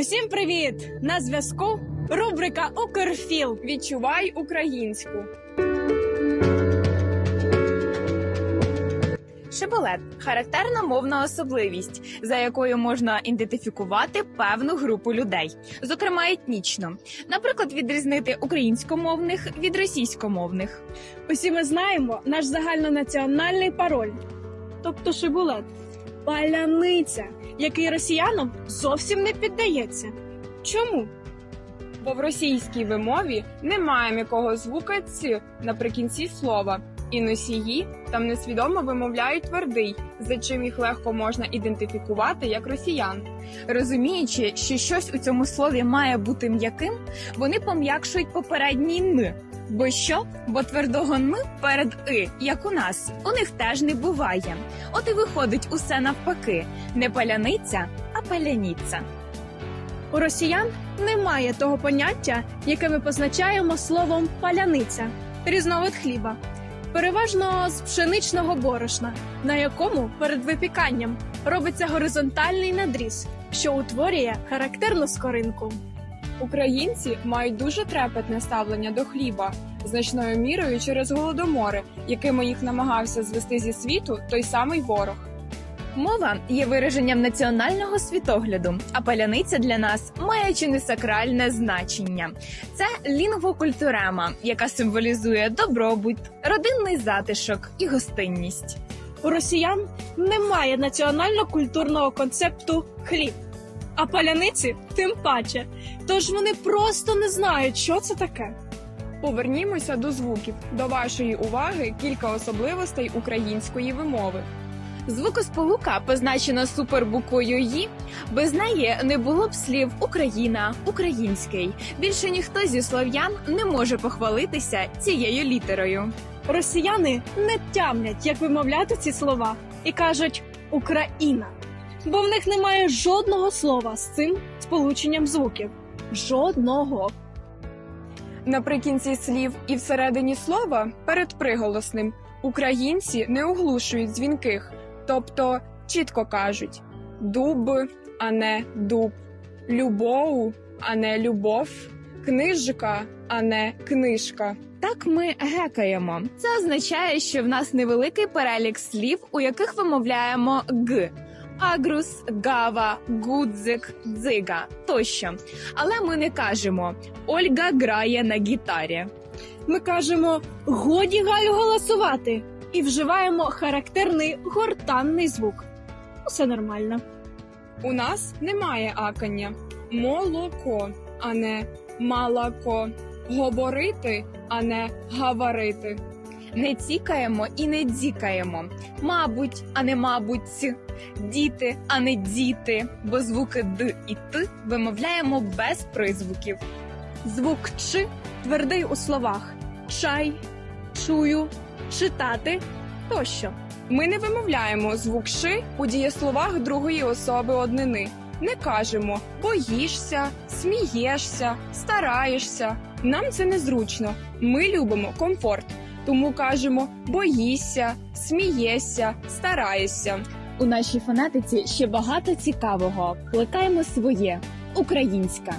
Усім привіт! На зв'язку рубрика Укрфіл. Відчувай українську. Шиболет характерна мовна особливість, за якою можна ідентифікувати певну групу людей, зокрема етнічно, наприклад, відрізнити українськомовних від російськомовних. Усі ми знаємо наш загальнонаціональний пароль, тобто шибулет, паляниця, який росіянам зовсім не піддається. Чому? Бо в російській вимові немає м'якого звука ц наприкінці слова, і носії там несвідомо вимовляють твердий, за чим їх легко можна ідентифікувати як росіян. Розуміючи, що щось у цьому слові має бути м'яким, вони пом'якшують попередній н. Бо що? Бо твердого н перед и, як у нас, у них теж не буває. От і виходить усе навпаки: не паляниця, а паляніця. У росіян немає того поняття, яке ми позначаємо словом паляниця, різновид хліба, переважно з пшеничного борошна, на якому перед випіканням робиться горизонтальний надріз, що утворює характерну скоринку. Українці мають дуже трепетне ставлення до хліба, значною мірою через голодомори, якими їх намагався звести зі світу той самий ворог. Мова є вираженням національного світогляду, а паляниця для нас має чи не сакральне значення. Це лінгвокультурема, яка символізує добробут, родинний затишок і гостинність. У росіян немає національно-культурного концепту хліб, а паляниці тим паче. Тож вони просто не знають, що це таке. Повернімося до звуків. До вашої уваги кілька особливостей української вимови. Звукосполука позначена супербуквою «ї», без неї не було б слів Україна, український. Більше ніхто зі слов'ян не може похвалитися цією літерою. Росіяни не тямлять, як вимовляти ці слова, і кажуть Україна, бо в них немає жодного слова з цим сполученням звуків. Жодного. Наприкінці слів і всередині слова перед приголосним українці не оглушують дзвінких, тобто чітко кажуть дуб, а не дуб, любов, а не любов, книжка, а не книжка. Так ми гекаємо. Це означає, що в нас невеликий перелік слів, у яких вимовляємо г. Агрус, гава, гудзик, дзига тощо. Але ми не кажемо Ольга грає на гітарі. Ми кажемо годі Галю голосувати і вживаємо характерний гортанний звук. Усе нормально. У нас немає акання молоко, а не малако, говорити, а не гаварити. Не цікаємо і не дзікаємо. Мабуть, а не мабуть, діти, а не діти, бо звуки д і т вимовляємо без призвуків. Звук чи твердий у словах чай, чую, читати тощо. Ми не вимовляємо звук ши у дієсловах другої особи однини. Не кажемо боїшся, смієшся, стараєшся. Нам це незручно. Ми любимо комфорт, тому кажемо боїшся, смієшся, стараєшся. У нашій фонетиці ще багато цікавого. Плекаємо своє українська.